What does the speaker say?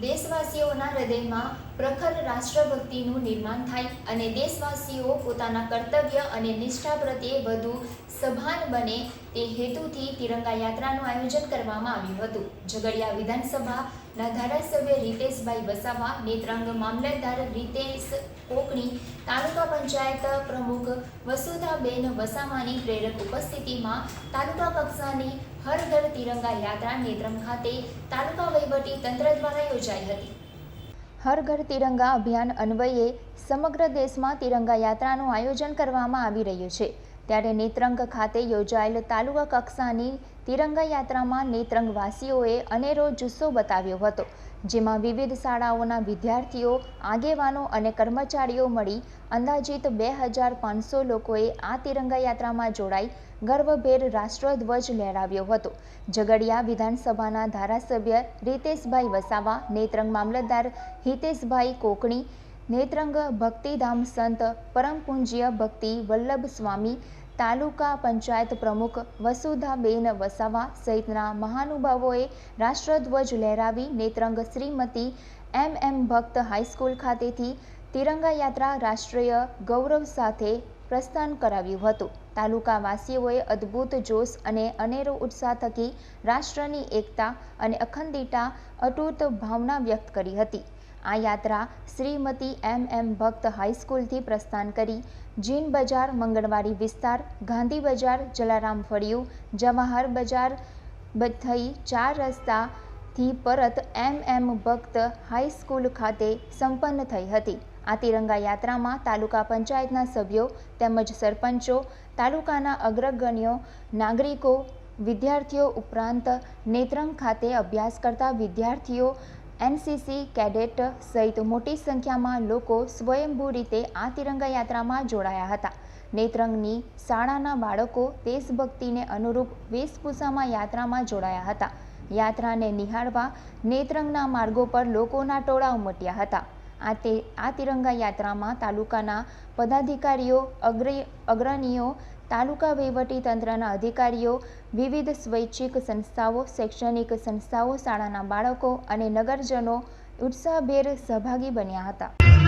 દેશવાસીઓના હૃદયમાં પ્રખર રાષ્ટ્રભક્તિનું નિર્માણ થાય અને દેશવાસીઓ પોતાના કર્તવ્ય અને નિષ્ઠા પ્રત્યે વધુ સભાન બને તે હેતુથી તિરંગા યાત્રાનું આયોજન કરવામાં આવ્યું હતું. ઝઘડિયા વિધાનસભાના ધારાસભ્ય રીતેશભાઈ વસાવા, નેત્રંગ મામલતદાર રીતેશ કોકણી, તાલુકા પંચાયત પ્રમુખ વસુધાબેન વસાવાની પ્રેરક ઉપસ્થિતિમાં તાલુકા કક્ષાની હર તિરંગા યાત્રા નેત્રંગ ખાતે તાલુકા વહીવટી તંત્ર દ્વારા યોજાઈ હતી. હર ઘર તિરંગા અભિયાન અન્વયે સમગ્ર દેશમાં તિરંગા યાત્રાનું આયોજન કરવામાં આવી રહ્યું છે. ત્યારે નેત્રંગ ખાતે યોજાયેલ તાલુકા કક્ષાની તિરંગા યાત્રામાં નેત્રંગવાસીઓએ અનેરો જુસ્સો બતાવ્યો હતો, જેમાં વિવિધ શાળાઓના વિદ્યાર્થીઓ, આગેવાનો અને કર્મચારીઓ મળી અંદાજિત બે હજાર પાંચસો લોકોએ આ તિરંગા યાત્રામાં જોડાઈ ગર્વભેર રાષ્ટ્રધ્વજ લહેરાવ્યો હતો. ઝઘડિયા વિધાનસભાના ધારાસભ્ય રીતેશભાઈ વસાવા, નેત્રંગ મામલતદાર હિતેશભાઈ કોકણી નેત્રંગ ભક્તિધામ સંત પરમપુંજ્ય ભક્તિ વલ્લભ સ્વામી તાલુકા પંચાયત પ્રમુખ વસુધાબેન વસાવા સહિતના મહાનુભાવોએ રાષ્ટ્રધ્વજ લહેરાવી નેત્રંગ શ્રીમતી એમ એમ ભક્ત હાઈસ્કૂલ ખાતેથી તિરંગા યાત્રા રાષ્ટ્રીય ગૌરવ સાથે પ્રસ્થાન કરાવ્યું હતું. તાલુકાવાસીઓએ અદ્ભુત જોશ અને અનેરો ઉત્સાહ થકી રાષ્ટ્રની એકતા અને અખંડિતતા અતૂટ ભાવના વ્યક્ત કરી હતી. આ યાત્રા શ્રીમતી એમ એમ ભક્ત હાઈસ્કૂલથી પ્રસ્થાન કરી. જીન બજાર મંગળવાડી વિસ્તાર, ગાંધી બજાર, જલારામ ફળિયું, જવાહર બજાર થઈ ચાર રસ્તાથી પરત એમ એમ ભક્ત હાઈસ્કૂલ ખાતે સંપન્ન થઈ હતી. આ તિરંગા યાત્રામાં તાલુકા પંચાયતના સભ્યો તેમજ સરપંચો, તાલુકાના અગ્રગણ્યો, નાગરિકો, વિદ્યાર્થીઓ ઉપરાંત નેત્રંગ ખાતે અભ્યાસ કરતા વિદ્યાર્થીઓ એનસીસી કેડેટ સહિત મોટી સંખ્યામાં લોકો સ્વયંભૂ રીતે આ તિરંગા યાત્રામાં જોડાયા હતા. નેત્રંગની શાળાના બાળકો દેશભક્તિને અનુરૂપ વેશભૂષામાં યાત્રામાં જોડાયા હતા. યાત્રાને નિહાળવા નેત્રંગના માર્ગો પર લોકોના ટોળા ઉમટ્યા હતા. આ તે, આ તિરંગા યાત્રામાં તાલુકાના પદાધિકારીઓ અગ્ર અગ્રણીઓ તાલુકા તંત્રના અધિકારીઓ, વિવિધ સ્વૈચ્છિક સંસ્થાઓ, શૈક્ષણિક સંસ્થાઓ, શાળાના બાળકો અને નગરજનો ઉત્સાહભેર સહભાગી બન્યા હતા.